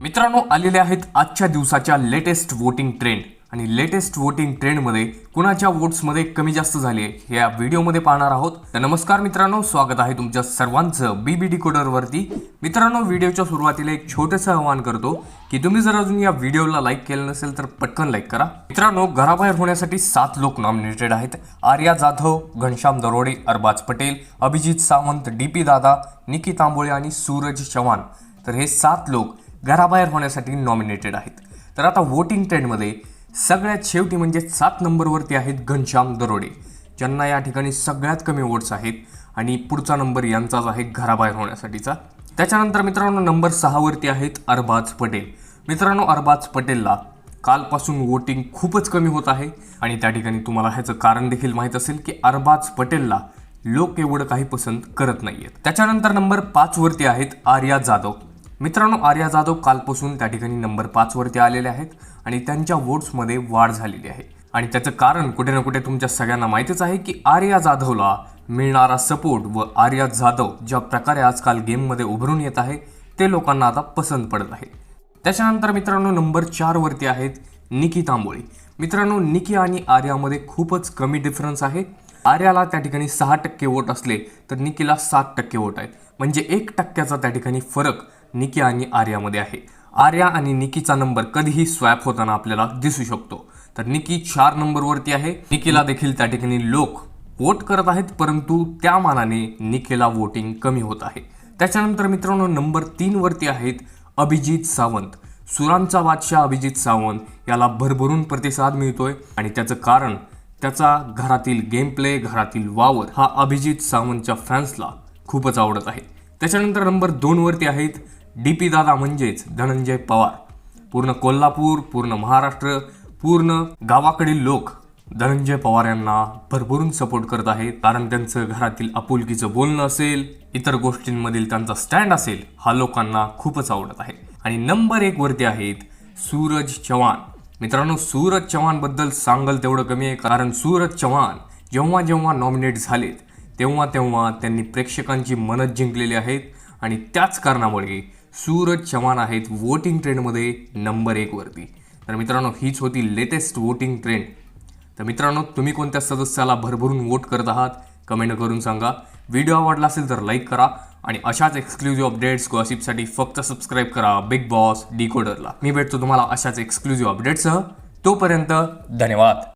मित्रांनो आलेले आहेत आजच्या दिवसाच्या लेटेस्ट वोटिंग ट्रेंड आणि लेटेस्ट वोटिंग ट्रेंडमध्ये कुणाच्या वोट्समध्ये कमी जास्त झाले हे या व्हिडिओमध्ये पाहणार आहोत. तर नमस्कार मित्रांनो स्वागत आहे तुमच्या सर्वांचं बी बी डी कोडरवरती मित्रांनो व्हिडिओच्या सुरुवातीला एक छोटंसं आवाहन करतो की तुम्ही जर अजून या व्हिडिओला लाईक केलं नसेल तर पटकन लाईक करा. मित्रांनो घराबाहेर होण्यासाठी सात लोक नॉमिनेटेड आहेत. आर्या जाधव घनश्याम दरोडे अरबाज पटेल अभिजित सावंत डी पी दादा निकी तांबोळे आणि सूरज चव्हाण. तर हे सात लोक घराबाहेर होण्यासाठी नॉमिनेटेड आहेत. तर आता वोटिंग ट्रेंडमध्ये सगळ्यात शेवटी म्हणजे सात नंबरवरती आहेत घनश्याम दरोडे. ज्यांना या ठिकाणी सगळ्यात कमी वोट्स आहेत आणि पुढचा नंबर यांचाच आहे घराबाहेर होण्यासाठीचा. त्याच्यानंतर मित्रांनो नंबर सहावरती आहेत अरबाज पटेल. मित्रांनो अरबाज पटेलला कालपासून वोटिंग खूपच कमी होत आहे आणि त्या ठिकाणी तुम्हाला ह्याचं कारण देखील माहीत असेल की अरबाज पटेलला लोक एवढं काही पसंत करत नाही आहेत त्याच्यानंतर नंबर पाचवरती आहेत आर्या जाधव. मित्रांनो आर्या जाधव कालपासून त्या ठिकाणी नंबर पाचवरती आलेले आहेत आणि त्यांच्या वोट्समध्ये वाढ झालेली आहे. आणि त्याचं कारण कुठे ना कुठे तुमच्या सगळ्यांना माहितीच आहे की आर्या जाधवला मिळणारा सपोर्ट व आर्या जाधव ज्या प्रकारे आजकाल गेममध्ये उभरून येत आहे ते लोकांना आता पसंत पडत आहे. त्याच्यानंतर मित्रांनो नंबर चारवरती आहेत निकी तांबोळी मित्रांनो निकी आणि आर्यामध्ये खूपच कमी डिफरन्स आहे. आर्याला त्या ठिकाणी सहा टक्के वोट असले तर निकीला सात टक्के वोट आहेत. म्हणजे एक टक्क्याचा त्या ठिकाणी फरक निकी आणि आर्यामध्ये आहे. आर्या आणि निकीचा नंबर कधीही स्वॅप होताना आपल्याला दिसू शकतो. तर निकी चार नंबरवरती आहे. निकीला देखील त्या ठिकाणी लोक वोट करत आहेत परंतु त्या मानाने निकीला वोटिंग कमी होत आहे. त्याच्यानंतर मित्रांनो नंबर तीनवरती आहेत अभिजित सावंत. सुरांचा बादशाह अभिजित सावंत याला भरभरून प्रतिसाद मिळतोय आणि त्याचं कारण त्याचा घरातील गेम प्ले घरातील वावर हा अभिजित सावंतच्या फॅन्सला खूपच आवडत आहे. त्याच्यानंतर नंबर दोनवरती आहेत डी पी दादा म्हणजेच धनंजय पवार. पूर्ण कोल्हापूर पूर्ण महाराष्ट्र पूर्ण गावाकडील लोक धनंजय पवार यांना भरभरून सपोर्ट करत आहेत. कारण त्यांचं घरातील आपुलकीचं बोलणं असेल इतर गोष्टींमधील त्यांचा स्टँड असेल हा लोकांना खूपच आवडत आहे. आणि नंबर एक वरती आहेत सूरज चव्हाण. मित्रांनो सूरज चव्हाणबद्दल सांगल तेवढं कमी आहे कारण सूरज चव्हाण जेव्हा जेव्हा नॉमिनेट झालेत तेव्हा तेव्हा त्यांनी प्रेक्षकांची मनत जिंकलेली आहेत. आणि त्याच कारणामुळे सूरज चव्हाण आहेत वोटिंग ट्रेंडमध्ये नंबर एकवरती तर मित्रांनो हीच होती लेटेस्ट वोटिंग ट्रेंड तर मित्रांनो तुम्ही कोणत्या सदस्याला भरभरून वोट करत आहात कमेंट करून सांगा. व्हिडिओ आवडला असेल तर लाईक करा आणि अशाच एक्सक्लुझिव्ह अपडेट्स गॉसिपसाठी फक्त सबस्क्राईब करा बिग बॉस डिकोडरला मी भेटतो तुम्हाला अशाच एक्सक्लुझिव्ह अपडेट्ससह तोपर्यंत धन्यवाद.